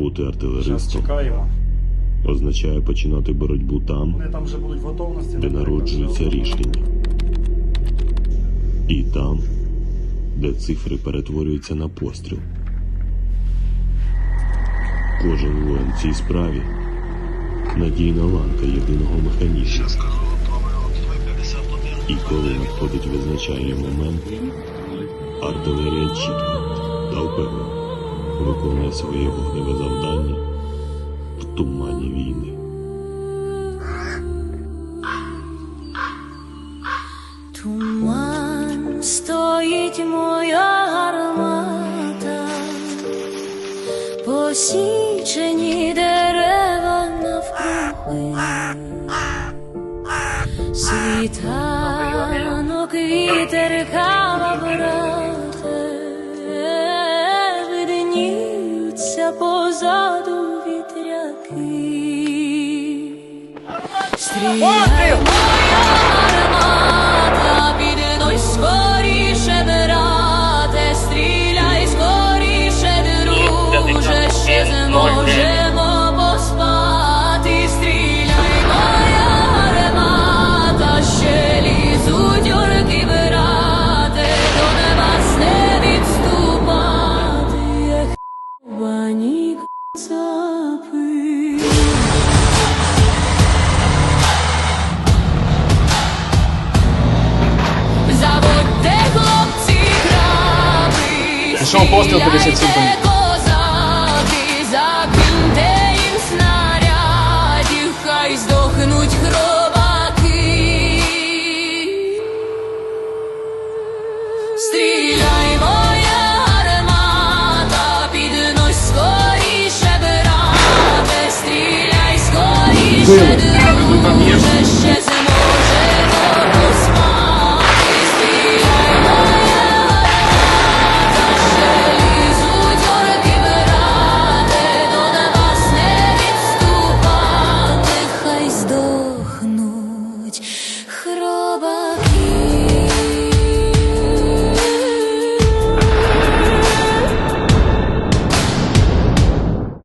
Бути Зараз артилеристом чекаємо. означає починати боротьбу там, Вони там вже будуть в готовності. де наприклад, народжуються вже рішення. І там, де цифри перетворюються на постріл. Кожен воїн в цій справі надійна ланка єдиного механізму. І коли надходить визначальний момент, артилерія чітко та впевнено виконує своє вогневе завдання в тумані війни. Туман стоїть моя гармата, посічені дерева навкруги, світанок вітер кава брате, позаду вітряки. Стріляй, моя гармата, піднось скоріше, брате, стріляй скоріше, друже, ще зможемо поспати. Стріляй, моя гармата, ще лізуть орки, брате, до вас не відступати, як Пішов постріл 57 стріляйте, козаки, закиньте їм снарядів, хай здохнуть хробаки. Стріляй, моя гармата, піднось скоріше, брате, стріляй скоріше, друже, ще